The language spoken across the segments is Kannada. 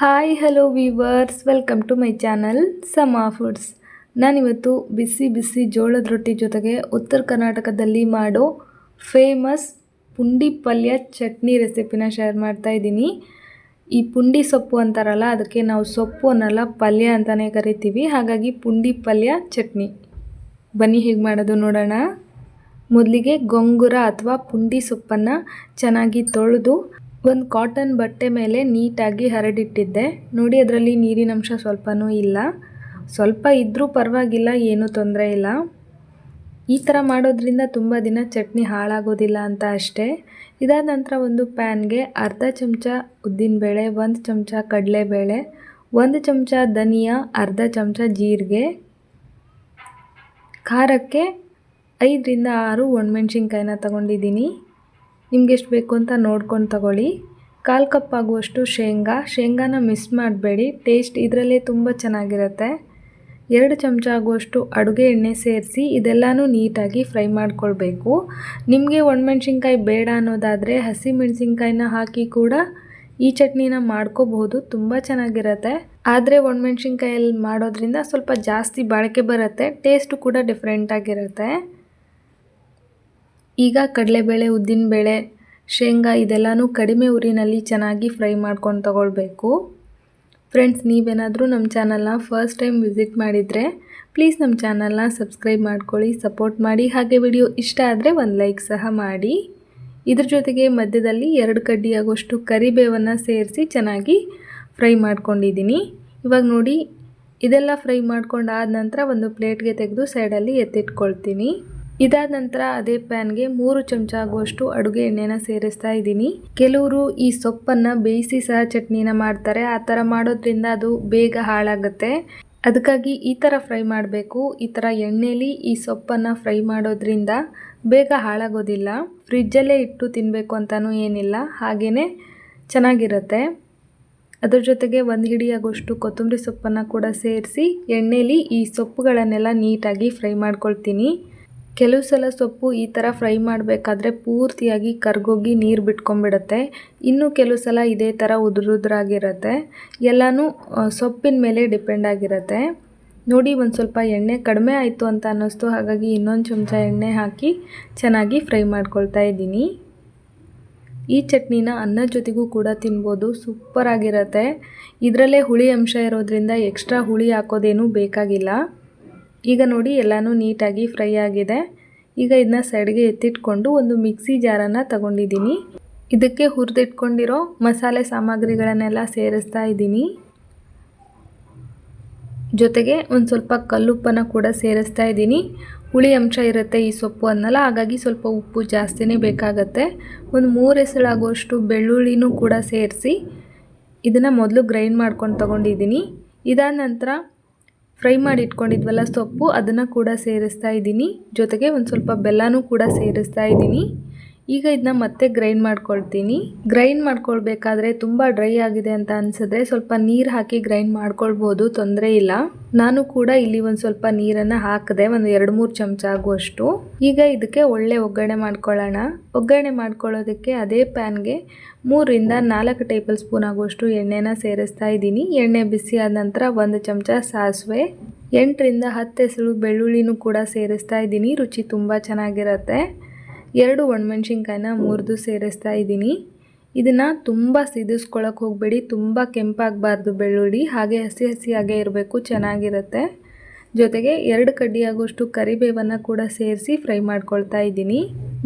Hi hello viewers welcome to my channel Sama foods ನಾನಿವತ್ತು ಬಿಸಿ ಬಿಸಿ ಜೋಳದ ರೊಟ್ಟಿ ಜೊತೆಗೆ ಉತ್ತರ ಕರ್ನಾಟಕದಲ್ಲಿ ಮಾಡೋ ಫೇಮಸ್ ಪುಂಡಿ ಪಲ್ಯ ಚಟ್ನಿ ರೆಸಿಪಿನ ಶೇರ್ ಮಾಡ್ತಾ ಇದ್ದೀನಿ. ಈ ಪುಂಡಿ ಸೊಪ್ಪು ಅಂತಾರಲ್ಲ, ಅದಕ್ಕೆ ನಾವು ಸೊಪ್ಪು ಅನ್ನಲ್ಲ, ಪಲ್ಯ ಅಂತಲೇ ಕರಿತೀವಿ. ಹಾಗಾಗಿ ಪುಂಡಿ ಪಲ್ಯ ಚಟ್ನಿ. ಬನ್ನಿ, ಹೇಗೆ ಮಾಡೋದು ನೋಡೋಣ. ಮೊದಲಿಗೆ ಗೊಂಗುರ ಅಥವಾ ಪುಂಡಿ ಸೊಪ್ಪನ್ನು ಚೆನ್ನಾಗಿ ತೊಳೆದು ಒಂದು ಕಾಟನ್ ಬಟ್ಟೆ ಮೇಲೆ ನೀಟಾಗಿ ಹರಡಿಟ್ಟಿದ್ದೆ. ನೋಡಿ, ಅದರಲ್ಲಿ ನೀರಿನಂಶ ಸ್ವಲ್ಪನೂ ಇಲ್ಲ. ಸ್ವಲ್ಪ ಇದ್ದರೂ ಪರವಾಗಿಲ್ಲ, ಏನೂ ತೊಂದರೆ ಇಲ್ಲ. ಈ ಥರ ಮಾಡೋದ್ರಿಂದ ತುಂಬ ದಿನ ಚಟ್ನಿ ಹಾಳಾಗೋದಿಲ್ಲ ಅಂತ ಅಷ್ಟೇ. ಇದಾದ ನಂತರ ಒಂದು ಪ್ಯಾನ್ಗೆ ಅರ್ಧ ಚಮಚ ಉದ್ದಿನಬೇಳೆ ಒಂದು ಚಮಚ ಕಡಲೆಬೇಳೆ ಒಂದು ಚಮಚ ಧನಿಯಾ, ಅರ್ಧ ಚಮಚ ಜೀರಿಗೆ, ಖಾರಕ್ಕೆ ಐದರಿಂದ ಆರು ಒಣಮೆಣ್ಸಿನ್ಕಾಯಿನ ತಗೊಂಡಿದ್ದೀನಿ. ನಿಮ್ಗೆ ಎಷ್ಟು ಬೇಕು ಅಂತ ನೋಡ್ಕೊಂಡು ತಗೊಳ್ಳಿ. ಕಾಲು ಕಪ್ ಆಗುವಷ್ಟು ಶೇಂಗಾ. ಶೇಂಗಾನ ಮಿಸ್ ಮಾಡಬೇಡಿ. ಟೇಸ್ಟ್ ಇದರಲ್ಲೇ ತುಂಬ ಚೆನ್ನಾಗಿರುತ್ತೆ. ಎರಡು ಚಮಚ ಆಗುವಷ್ಟು ಅಡುಗೆ ಎಣ್ಣೆ ಸೇರಿಸಿ ಇದೆಲ್ಲನೂ ನೀಟಾಗಿ ಫ್ರೈ ಮಾಡ್ಕೊಳ್ಬೇಕು. ನಿಮಗೆ ಒಣಮೆಣ್ಸಿನ್ಕಾಯಿ ಬೇಡ ಅನ್ನೋದಾದರೆ ಹಸಿ ಮೆಣಸಿನ್ಕಾಯಿನ ಹಾಕಿ ಕೂಡ ಈ ಚಟ್ನಿನ ಮಾಡ್ಕೋಬಹುದು. ತುಂಬ ಚೆನ್ನಾಗಿರುತ್ತೆ. ಆದರೆ ಒಣಮೆಣ್ಸಿನ್ಕಾಯಲ್ಲಿ ಮಾಡೋದ್ರಿಂದ ಸ್ವಲ್ಪ ಜಾಸ್ತಿ ಬಾಳಿಕೆ ಬರುತ್ತೆ. ಟೇಸ್ಟು ಕೂಡ ಡಿಫ್ರೆಂಟಾಗಿರುತ್ತೆ ಈಗ ಕಡಲೆಬೇಳೆ, ಉದ್ದಿನಬೇಳೆ, ಶೇಂಗಾ ಇದೆಲ್ಲನೂ ಕಡಿಮೆ ಉರಿನಲ್ಲಿ ಚೆನ್ನಾಗಿ ಫ್ರೈ ಮಾಡ್ಕೊಂಡು ತಗೊಳ್ಬೇಕು. ಫ್ರೆಂಡ್ಸ್ ನೀವೇನಾದರೂ ನಮ್ಮ ಚಾನಲ್ನ ಫಸ್ಟ್ ಟೈಮ್ ವಿಸಿಟ್ ಮಾಡಿದರೆ ಪ್ಲೀಸ್ ನಮ್ಮ ಚಾನಲ್ನ ಸಬ್ಸ್ಕ್ರೈಬ್ ಮಾಡ್ಕೊಳ್ಳಿ ಸಪೋರ್ಟ್ ಮಾಡಿ. ಹಾಗೆ ವಿಡಿಯೋ ಇಷ್ಟ ಆದರೆ ಒಂದು ಲೈಕ್ ಸಹ ಮಾಡಿ. ಇದ್ರ ಜೊತೆಗೆ ಮಧ್ಯದಲ್ಲಿ ಎರಡು ಕಡ್ಡಿಯಾಗುವಷ್ಟು ಕರಿಬೇವನ್ನು ಸೇರಿಸಿ ಚೆನ್ನಾಗಿ ಫ್ರೈ ಮಾಡ್ಕೊಂಡಿದ್ದೀನಿ. ಇವಾಗ ನೋಡಿ, ಇದೆಲ್ಲ ಫ್ರೈ ಮಾಡ್ಕೊಂಡಾದ ನಂತರ ಒಂದು ಪ್ಲೇಟ್ಗೆ ತೆಗೆದು ಸೈಡಲ್ಲಿ ಎತ್ತಿಟ್ಕೊಳ್ತೀನಿ. ಇದಾದ ನಂತರ ಅದೇ ಪ್ಯಾನ್ಗೆ ಮೂರು ಚಮಚ ಆಗುವಷ್ಟು ಅಡುಗೆ ಎಣ್ಣೆನ ಸೇರಿಸ್ತಾ ಇದ್ದೀನಿ. ಕೆಲವರು ಈ ಸೊಪ್ಪನ್ನು ಬೇಯಿಸಿ ಸಹ ಚಟ್ನಿನ ಮಾಡ್ತಾರೆ. ಆ ಥರ ಮಾಡೋದ್ರಿಂದ ಅದು ಬೇಗ ಹಾಳಾಗುತ್ತೆ. ಅದಕ್ಕಾಗಿ ಈ ಥರ ಫ್ರೈ ಮಾಡಬೇಕು. ಈ ಥರ ಎಣ್ಣೆಲಿ ಈ ಸೊಪ್ಪನ್ನು ಫ್ರೈ ಮಾಡೋದ್ರಿಂದ ಬೇಗ ಹಾಳಾಗೋದಿಲ್ಲ. ಫ್ರಿಜ್ಜಲ್ಲೇ ಇಟ್ಟು ತಿನ್ನಬೇಕು ಅಂತಲೂ ಏನಿಲ್ಲ. ಹಾಗೆಯೇ ಚೆನ್ನಾಗಿರುತ್ತೆ. ಅದ್ರ ಜೊತೆಗೆ ಒಂದು ಹಿಡಿಯಾಗುವಷ್ಟು ಕೊತ್ತಂಬರಿ ಸೊಪ್ಪನ್ನು ಕೂಡ ಸೇರಿಸಿ ಎಣ್ಣೆಲಿ ಈ ಸೊಪ್ಪುಗಳನ್ನೆಲ್ಲ ನೀಟಾಗಿ ಫ್ರೈ ಮಾಡ್ಕೊಳ್ತೀನಿ. ಕೆಲವು ಸಲ ಸೊಪ್ಪು ಈ ಥರ ಫ್ರೈ ಮಾಡಬೇಕಾದ್ರೆ ಪೂರ್ತಿಯಾಗಿ ಕರ್ಗೋಗಿ ನೀರು ಬಿಟ್ಕೊಂಡ್ಬಿಡುತ್ತೆ. ಇನ್ನು ಕೆಲವು ಸಲ ಇದೇ ಥರ ಉದುರುದ್ರಾಗಿರುತ್ತೆ. ಎಲ್ಲನೂ ಸೊಪ್ಪಿನ ಮೇಲೆ ಡಿಪೆಂಡ್ ಆಗಿರುತ್ತೆ. ನೋಡಿ, ಒಂದು ಸ್ವಲ್ಪ ಎಣ್ಣೆ ಕಡಿಮೆ ಆಯಿತು ಅಂತ ಅನ್ನಿಸ್ತು. ಹಾಗಾಗಿ ಇನ್ನೊಂದು ಚಮಚ ಎಣ್ಣೆ ಹಾಕಿ ಚೆನ್ನಾಗಿ ಫ್ರೈ ಮಾಡ್ಕೊಳ್ತಾ ಇದ್ದೀನಿ. ಈ ಚಟ್ನಿನ ಅನ್ನದ ಜೊತೆಗೂ ಕೂಡ ತಿನ್ಬೋದು. ಸೂಪರಾಗಿರುತ್ತೆ ಇದರಲ್ಲೇ ಹುಳಿ ಅಂಶ ಇರೋದ್ರಿಂದ ಎಕ್ಸ್ಟ್ರಾ ಹುಳಿ ಹಾಕೋದೇನೂ ಬೇಕಾಗಿಲ್ಲ. ಈಗ ನೋಡಿ ಎಲ್ಲನೂ ನೀಟಾಗಿ ಫ್ರೈ ಆಗಿದೆ. ಈಗ ಇದನ್ನ ಸೈಡ್ಗೆ ಎತ್ತಿಟ್ಕೊಂಡು ಒಂದು ಮಿಕ್ಸಿ ಜಾರನ್ನ ತಗೊಂಡಿದ್ದೀನಿ. ಇದಕ್ಕೆ ಹುರಿದಿಟ್ಕೊಂಡಿರೋ ಮಸಾಲೆ ಸಾಮಗ್ರಿಗಳನ್ನೆಲ್ಲ ಸೇರಿಸ್ತಾ ಇದ್ದೀನಿ. ಜೊತೆಗೆ ಒಂದು ಸ್ವಲ್ಪ ಕಲ್ಲುಪ್ಪನ್ನು ಕೂಡ ಸೇರಿಸ್ತಾ ಇದ್ದೀನಿ. ಹುಳಿ ಅಂಶ ಇರುತ್ತೆ ಈ ಸೊಪ್ಪು ಅನ್ನಲ್ಲ, ಹಾಗಾಗಿ ಸ್ವಲ್ಪ ಉಪ್ಪು ಜಾಸ್ತಿನೇ ಬೇಕಾಗತ್ತೆ. ಒಂದು ಮೂರು ಎಸಳಾಗುವಷ್ಟು ಬೆಳ್ಳುಳ್ಳಿನೂ ಕೂಡ ಸೇರಿಸಿ ಇದನ್ನು ಮೊದಲು ಗ್ರೈಂಡ್ ಮಾಡ್ಕೊಂಡು ತಗೊಂಡಿದ್ದೀನಿ. ಇದಾದ ನಂತರ ಫ್ರೈ ಮಾಡಿ ಇಟ್ಕೊಂಡಿದ್ವಲ್ಲ ಸೊಪ್ಪು, ಅದನ್ನು ಕೂಡ ಸೇರಿಸ್ತಾ ಇದ್ದೀನಿ. ಜೊತೆಗೆ ಒಂದು ಸ್ವಲ್ಪ ಬೆಲ್ಲನೂ ಕೂಡ ಸೇರಿಸ್ತಾ ಇದ್ದೀನಿ. ಈಗ ಇದನ್ನ ಮತ್ತೆ ಗ್ರೈಂಡ್ ಮಾಡ್ಕೊಳ್ತೀನಿ. ಗ್ರೈಂಡ್ ಮಾಡ್ಕೊಳ್ಬೇಕಾದ್ರೆ ತುಂಬ ಡ್ರೈ ಆಗಿದೆ ಅಂತ ಅನಿಸಿದ್ರೆ ಸ್ವಲ್ಪ ನೀರು ಹಾಕಿ ಗ್ರೈಂಡ್ ಮಾಡ್ಕೊಳ್ಬೋದು, ತೊಂದರೆ ಇಲ್ಲ. ನಾನು ಕೂಡ ಇಲ್ಲಿ ಒಂದು ಸ್ವಲ್ಪ ನೀರನ್ನು ಹಾಕಿದೆ, ಒಂದು ಎರಡು ಮೂರು ಚಮಚ ಆಗುವಷ್ಟು. ಈಗ ಇದಕ್ಕೆ ಒಳ್ಳೆ ಒಗ್ಗರಣೆ ಮಾಡ್ಕೊಳ್ಳೋಣ. ಒಗ್ಗರಣೆ ಮಾಡ್ಕೊಳ್ಳೋದಕ್ಕೆ ಅದೇ ಪ್ಯಾನ್ಗೆ ಮೂರರಿಂದ ನಾಲ್ಕು ಟೇಬಲ್ ಸ್ಪೂನ್ ಆಗುವಷ್ಟು ಎಣ್ಣೆನ ಸೇರಿಸ್ತಾ ಇದ್ದೀನಿ. ಎಣ್ಣೆ ಬಿಸಿ ಆದ ನಂತರ ಒಂದು ಚಮಚ ಸಾಸಿವೆ, ಎಂಟರಿಂದ ಹತ್ತು ಹೆಸರು ಬೆಳ್ಳುಳ್ಳಿನೂ ಕೂಡ ಸೇರಿಸ್ತಾ ಇದ್ದೀನಿ. ರುಚಿ ತುಂಬ ಚೆನ್ನಾಗಿರುತ್ತೆ. ಎರಡು ಒಣಮೆಣ್ಸಿನ್ಕಾಯಿನ ಮುರಿದು ಸೇರಿಸ್ತಾ ಇದ್ದೀನಿ. ಇದನ್ನು ತುಂಬ ಸಿದಿಸ್ಕೊಳಕ್ಕೆ ಹೋಗಬೇಡಿ, ತುಂಬ ಕೆಂಪಾಗಬಾರ್ದು ಬೆಳ್ಳುಳ್ಳಿ, ಹಾಗೆ ಹಸಿ ಹಸಿಯಾಗೇ ಇರಬೇಕು, ಚೆನ್ನಾಗಿರುತ್ತೆ. ಜೊತೆಗೆ ಎರಡು ಕಡ್ಡಿಯಾಗುವಷ್ಟು ಕರಿಬೇವನ್ನು ಕೂಡ ಸೇರಿಸಿ ಫ್ರೈ ಮಾಡ್ಕೊಳ್ತಾ ಇದ್ದೀನಿ.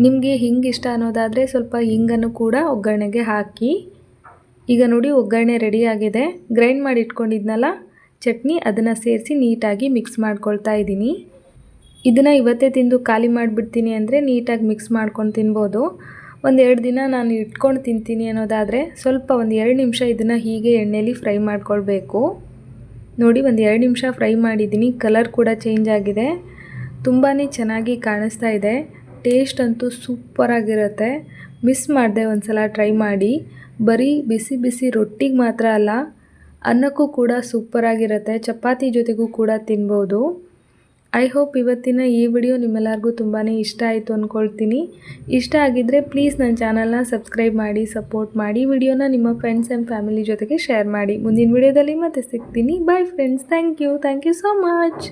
ನಿಮಗೆ ಹಿಂಗೆ ಇಷ್ಟ ಅನ್ನೋದಾದರೆ ಸ್ವಲ್ಪ ಹಿಂಗನ್ನು ಕೂಡ ಒಗ್ಗರಣೆಗೆ ಹಾಕಿ. ಈಗ ನೋಡಿ ಒಗ್ಗರಣೆ ರೆಡಿಯಾಗಿದೆ ಗ್ರೈಂಡ್ ಮಾಡಿ ಇಟ್ಕೊಂಡಿದ್ನಲ್ಲ ಚಟ್ನಿ ಅದನ್ನು ಸೇರಿಸಿ ನೀಟಾಗಿ ಮಿಕ್ಸ್ ಮಾಡ್ಕೊಳ್ತಾ ಇದ್ದೀನಿ. ಇದನ್ನು ಇವತ್ತೇ ತಿಂದು ಖಾಲಿ ಮಾಡಿಬಿಡ್ತೀನಿ ಅಂದರೆ ನೀಟಾಗಿ ಮಿಕ್ಸ್ ಮಾಡ್ಕೊಂಡು ತಿನ್ಬೋದು. ಒಂದು ಎರಡು ದಿನ ನಾನು ಇಟ್ಕೊಂಡು ತಿಂತೀನಿ ಅನ್ನೋದಾದರೆ ಸ್ವಲ್ಪ ಒಂದು ಎರಡು ನಿಮಿಷ ಇದನ್ನು ಹೀಗೆ ಎಣ್ಣೆಲಿ ಫ್ರೈ ಮಾಡ್ಕೊಳ್ಬೇಕು. ನೋಡಿ ಒಂದು ಎರಡು ನಿಮಿಷ ಫ್ರೈ ಮಾಡಿದ್ದೀನಿ, ಕಲರ್ ಕೂಡ ಚೇಂಜ್ ಆಗಿದೆ. ತುಂಬಾ ಚೆನ್ನಾಗಿ ಕಾಣಿಸ್ತಾ ಇದೆ. ಟೇಸ್ಟ್ ಅಂತೂ ಸೂಪರಾಗಿರುತ್ತೆ ಮಿಸ್ ಮಾಡಿದೆ ಒಂದು ಸಲ ಟ್ರೈ ಮಾಡಿ. ಬರೀ ಬಿಸಿ ಬಿಸಿ ರೊಟ್ಟಿಗೆ ಮಾತ್ರ ಅಲ್ಲ, ಅನ್ನಕ್ಕೂ ಕೂಡ ಸೂಪರಾಗಿರುತ್ತೆ ಚಪಾತಿ ಜೊತೆಗೂ ಕೂಡ ತಿನ್ಬೋದು. ಐ ಹೋಪ್ ಇವತ್ತಿನ ಈ ವಿಡಿಯೋ ನಿಮ್ಮೆಲ್ಲರಿಗೂ ತುಂಬಾ ಇಷ್ಟ ಆಯಿತು ಅಂದ್ಕೊಳ್ತೀನಿ ಇಷ್ಟ ಆಗಿದ್ದರೆ ಪ್ಲೀಸ್ ನನ್ನ ಚಾನಲ್ನ ಸಬ್ಸ್ಕ್ರೈಬ್ ಮಾಡಿ ಸಪೋರ್ಟ್ ಮಾಡಿ ವಿಡಿಯೋನ ನಿಮ್ಮ ಫ್ರೆಂಡ್ಸ್ ಆ್ಯಂಡ್ ಫ್ಯಾಮಿಲಿ ಜೊತೆಗೆ ಶೇರ್ ಮಾಡಿ. ಮುಂದಿನ ವಿಡಿಯೋದಲ್ಲಿ ಮತ್ತೆ ಸಿಗ್ತೀನಿ. Bye friends thank you thank you so much